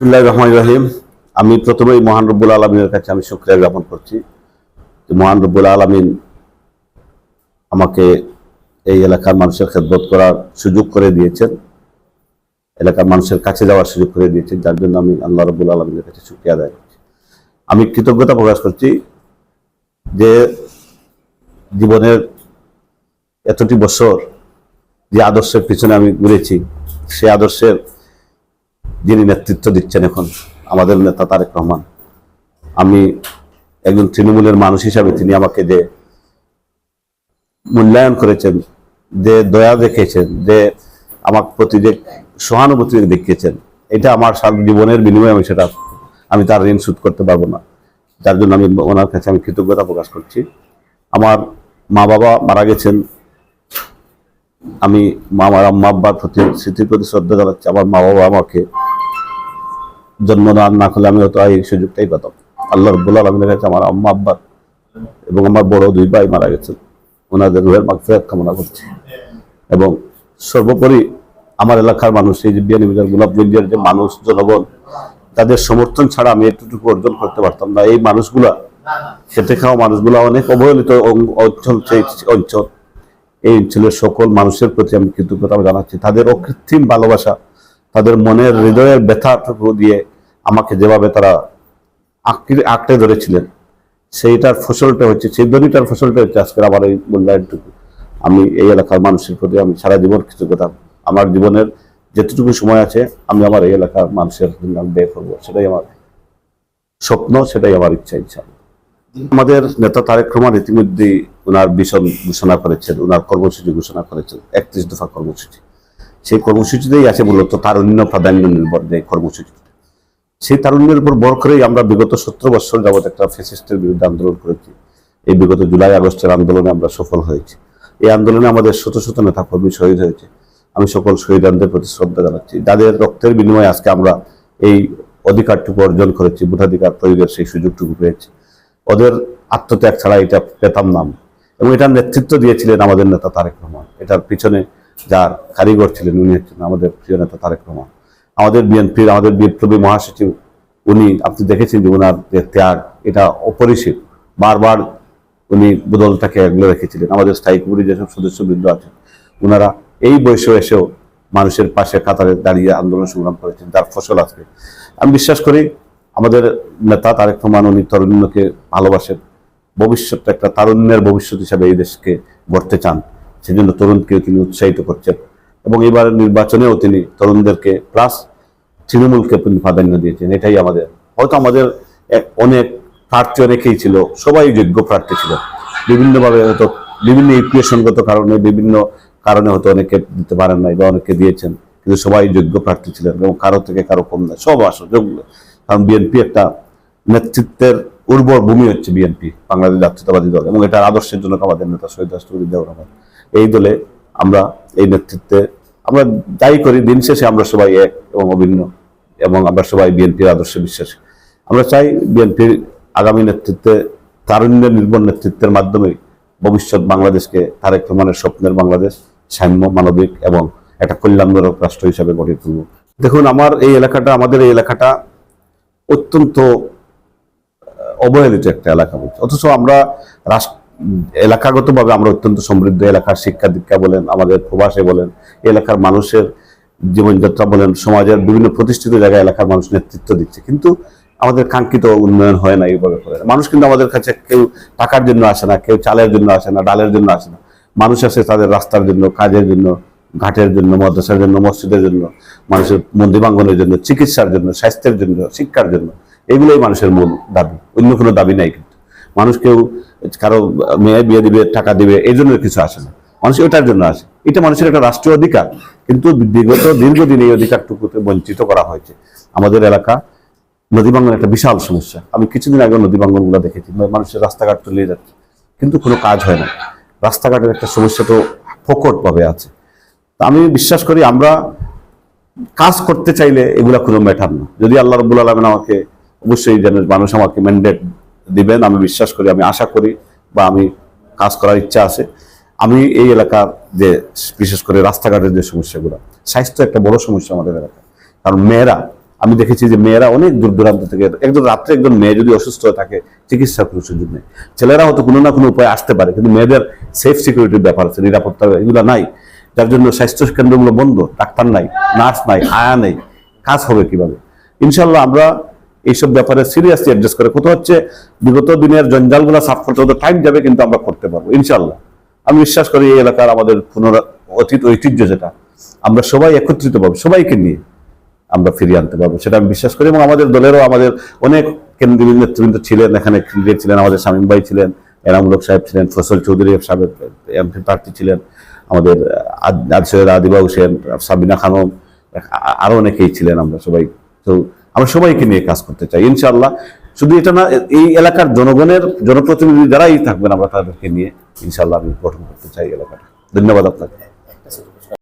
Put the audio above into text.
রহমান রহিম। আমি প্রথমেই মহান রব্বুল আলমিনের কাছে আমি শুক্রিয়া জ্ঞাপন করছি যে মহান রব্বুল আলমিন আমাকে এই এলাকার মানুষের খেদমত করার সুযোগ করে দিয়েছেন, এলাকার মানুষের কাছে যাওয়ার সুযোগ করে দিয়েছেন, যার জন্য আমি আল্লাহ রব্বুল আলমিনের কাছে শুক্রিয়া আদায় করছি। আমি কৃতজ্ঞতা প্রকাশ করছি যে জীবনের এতটি বছর যে আদর্শের পিছনে আমি ঘুরেছি, সে আদর্শের যিনি নেতৃত্ব দিচ্ছেন এখন আমাদের নেতা তারেক রহমান। আমি একজন তৃণমূলের মানুষ হিসাবে তিনি আমাকে যে মূল্যায়ন করেছেন, যে দয়া দেখিয়েছেন, যে আমার প্রতি যে সহানুভূতি দেখিয়েছেন, এটা আমার জীবনের বিনিময়ে আমি সেটা, আমি তার ঋণ শোধ করতে পারব না। যার জন্য আমি ওনার কাছে আমি কৃতজ্ঞতা প্রকাশ করছি। আমার মা বাবা মারা গেছেন। আমি মা আমার আম্মা আব্বার প্রতি স্মৃতির প্রতি শ্রদ্ধা জানাচ্ছি। আমার মা বাবা আমাকে জন্মদান না করলে আমি হয়তো এই সুযোগটাই পেতাম। আল্লাহ রব্বুল আলমিনের কাছে আমার আম্মা আব্বার এবং আমার বড় দুই ভাই মারা গেছেন। ওনাদের রুহের মাগফিরাত কামনা করছি। এবং সর্বোপরি আমার এলাকার মানুষ, এই যে বিয়ানি বাজার গোলাপগঞ্জের যে মানুষ, জনগণ, তাদের সমর্থন ছাড়া আমি এতটুকু অর্জন করতে পারতাম না। এই মানুষগুলা, খেতে খাওয়া মানুষগুলা অনেক অবহেলিত অঞ্চল, সেই অঞ্চল। এই অঞ্চলের সকল মানুষের প্রতি আমি কৃতজ্ঞতা জানাচ্ছি। তাদের অকৃত্রিম ভালোবাসা তাদের মনের হৃদয়ের ব্যথাটুকু দিয়ে আমাকে যেভাবে তারা আঁকড়ে আঁকড়ে ধরেছিলেন, সেইটার ফসলটা হচ্ছে, সেই দড়িটার ফসলটা হচ্ছে আজকের আমার এই মূল্যায়নটুকু। আমি এই এলাকার মানুষের প্রতি আমি সারা জীবন কৃতজ্ঞতা। আমার জীবনের যেটুকু সময় আছে, আমি আমার এই এলাকার মানুষের জন্য ব্যয় করব। সেটাই আমার স্বপ্ন, সেটাই আমার ইচ্ছা ইচ্ছা আমাদের নেতা তারেক রহমান ইতিমধ্যেই ওনার ভীষণ ঘোষণা করেছেন ওনার কর্মসূচি ঘোষণা করেছেন, একত্রিশ দফা কর্মসূচি। সেই কর্মসূচিতেই আছে মূলত তারুণ্য প্রাধান্য নির্ভর যে কর্মসূচি। সেই তারুণ্যের উপর বড় করেই আমরা বিগত সতেরো বছর যাবৎ একটা ফেসিস্টের বিরুদ্ধে আন্দোলন করেছি। এই বিগত জুলাই, আগস্টের আন্দোলনে আমরা সফল হয়েছি। এই আন্দোলনে আমাদের শত শত নেতা কর্মী শহীদ হয়েছে। আমি সকল শহীদানদের প্রতি শ্রদ্ধা জানাচ্ছি। যাদের রক্তের বিনিময়ে আজকে আমরা এই অধিকারটুকু অর্জন করেছি, ভোটাধিকার প্রয়োগের সেই সুযোগটুকু পেয়েছি। ওদের আত্মত্যাগ ছাড়া এটা পেতাম নাম এবং এটার নেতৃত্ব দিয়েছিলেন আমাদের নেতা তারেক রহমান। এটার পিছনে যার কারিগর ছিলেন উনি হচ্ছেন আমাদের প্রিয় নেতা তারেক রহমান। আমাদের বিএনপির, আমাদের বিপ্লবী মহাসচিব, উনি, আপনি দেখেছেন যে ওনার যে ত্যাগ, এটা অপরিসীম। বারবার উনি বদলটাকে এগুলো রেখেছিলেন। আমাদের স্থায়ী কমিটির যেসব সদস্যবৃন্দ আছেন ওনারা এই বয়সে এসেও মানুষের পাশে কাতারে দাঁড়িয়ে আন্দোলন সংগ্রাম করেছেন, যার ফসল আজকে। আমি বিশ্বাস করি, আমাদের নেতা তারেক রহমান, উনি তরুণ্যকে ভালোবাসেন। ভবিষ্যৎটা একটা তারুণ্যের ভবিষ্যৎ হিসাবে এই দেশকে গড়তে চান। সেজন্য তরুণকে তিনি উৎসাহিত করছেন। এবং এবারের নির্বাচনেও তিনি তরুণদেরকে প্লাস তৃণমূলকে তিনি প্রাধান্য দিয়েছেন। এটাই আমাদের। হয়তো আমাদের অনেক প্রার্থী অনেকেই ছিল, সবাই যোগ্য প্রার্থী ছিল। বিভিন্নভাবে হয়তো বিভিন্ন ইকুয়েশনগত কারণে, বিভিন্ন কারণে হয়তো অনেকে দিতে পারেন নাই বা অনেকে দিয়েছেন। কিন্তু সবাই যোগ্য প্রার্থী ছিলেন এবং কারও থেকে কারও কম নয় সব আসো যোগ্য। কারণ বিএনপি একটা নেতৃত্বের উর্বর ভূমি হচ্ছে বিএনপি বাংলাদেশ জাতীয়তাবাদী দল। এবং এটার আদর্শের জন্য আমাদের নেতা শহীদ রাষ্ট্রপতি রহমান। এই দলে আমরা এই নেতৃত্বে আমরা যাই করি, দিন শেষে আমরা সবাই এক এবং অভিন্ন এবং আমরা সবাই বিএনপির আদর্শে বিশ্বাসী। আমরা চাই বিএনপির আগামী নেতৃত্বে তারুণ্য নির্ভর নেতৃত্বের মাধ্যমে ভবিষ্যৎ বাংলাদেশকে তারেক রহমানের স্বপ্নের বাংলাদেশ সাম্য, মানবিক এবং একটা কল্যাণমূলক রাষ্ট্র হিসাবে গড়ে তুলব। দেখুন, আমার এই এলাকাটা, আমাদের এই এলাকাটা অত্যন্ত অবহেলিত একটা এলাকা অথচ আমরা রাষ্ট্র এলাকাগতভাবে আমরা অত্যন্ত সমৃদ্ধ এলাকার শিক্ষা দীক্ষা বলেন, আমাদের প্রবাসে বলেন, এলাকার মানুষের জীবনযাত্রা বলেন, সমাজের বিভিন্ন প্রতিষ্ঠিত জায়গায় এলাকার মানুষ নেতৃত্ব দিচ্ছে। কিন্তু আমাদের কাঙ্ক্ষিত উন্নয়ন হয় না এইভাবে করে মানুষ কিন্তু আমাদের কাছে কেউ টাকার জন্য আসে না, কেউ চালের জন্য আসে না, ডালের জন্য আসে না। মানুষ আসে তাদের রাস্তার জন্য, কাজের জন্য, ঘাটের জন্য, মাদ্রাসার জন্য, মসজিদের জন্য, মানুষের মন্দির বাঙ্গনের জন্য, চিকিৎসার জন্য, স্বাস্থ্যের জন্য, শিক্ষার জন্য। এগুলোই মানুষের মূল দাবি। অন্য কোনো দাবি নাই মানুষ কেউ কারও মেয়ে বিয়ে দিবে, টাকা দিবে, এই জন্য কিছু আসে না। মানুষ ওটার জন্য আসে। এটা মানুষের একটা রাষ্ট্রীয় অধিকার। কিন্তু বিগত, দীর্ঘদিন এই অধিকারটুকুতে বঞ্চিত করা হয়েছে। আমাদের এলাকা নদী একটা বিশাল সমস্যা। আমি কিছুদিন আগে নদী ভাঙ্গনগুলো দেখেছি। মানুষের রাস্তাঘাট তলিয়ে যাচ্ছে। কিন্তু কোনো কাজ হয় না। রাস্তাঘাটের একটা সমস্যা তো প্রকটভাবে আছে। আমি বিশ্বাস করি আমরা কাজ করতে চাইলে এগুলা কোনো ম্যাটার না। যদি আল্লাহ রবুল আলমেন আমাকে অবশ্যই যেন মানুষ আমাকে ম্যান্ডেট দিবেন, আমি বিশ্বাস করি, আমি আশা করি বা আমি কাজ করার ইচ্ছা আছে। আমি এই এলাকার যে, বিশেষ করে রাস্তাঘাটের যে সমস্যাগুলো, স্বাস্থ্য একটা বড় সমস্যা আমাদের এলাকায়। কারণ মেয়েরা, আমি দেখেছি যে মেয়েরা অনেক দূর দূরান্ত থেকে একজন রাত্রে একজন মেয়ে যদি অসুস্থ হয়ে থাকে, চিকিৎসা কোনো সুযোগ নেই। ছেলেরা হয়তো কোনো না কোনো উপায়ে আসতে পারে, কিন্তু মেয়েদের সেফ সিকিউরিটির ব্যাপার আছে, নিরাপত্তা এগুলো নাই। যার জন্য স্বাস্থ্য কেন্দ্রগুলো বন্ধ, ডাক্তার নাই, নার্স নাই আয়া নেই, কাজ হবে কীভাবে? ইনশাল্লাহ আমরা এইসব ব্যাপারে সিরিয়াসলি অ্যাডজাস্ট করে। কোথাও হচ্ছে, বিগত দিনের জঞ্জালগুলো সাফ করতে হতো টাইম যাবে, কিন্তু আমরা করতে পারব ইনশাল্লাহ আমি বিশ্বাস করি এই এলাকার আমাদের পুনরা অতীত ঐতিহ্য যেটা, আমরা সবাই একত্রিত পাবো, সবাইকে নিয়ে আমরা ফিরিয়ে আনতে পারব, সেটা আমি বিশ্বাস করি। এবং আমাদের দলেরও আমাদের অনেক কেন্দ্রীয় নেতৃবৃন্দ ছিলেন, এখানে ক্রিকেট ছিলেন, আমাদের শামীম ভাই ছিলেন এনামুলক সাহেব ছিলেন, ফসল চৌধুরী সাহেব, এমপি প্রার্থী ছিলেন, আমাদের আদসৈয়দ আদিবা হোসেন সাবিনা খানম আ- আরও অনেকেই ছিলেন আমরা সবাই। তো আমরা সবাইকে নিয়ে কাজ করতে চাই ইনশাল্লাহ শুধু এটা না, এই এলাকার জনগণের, জনপ্রতিনিধি যারাই থাকবেন, আমরা তাদেরকে নিয়ে ইনশাল্লাহ আমি গঠন করতে চাই এলাকাটা। ধন্যবাদ আপনাকে।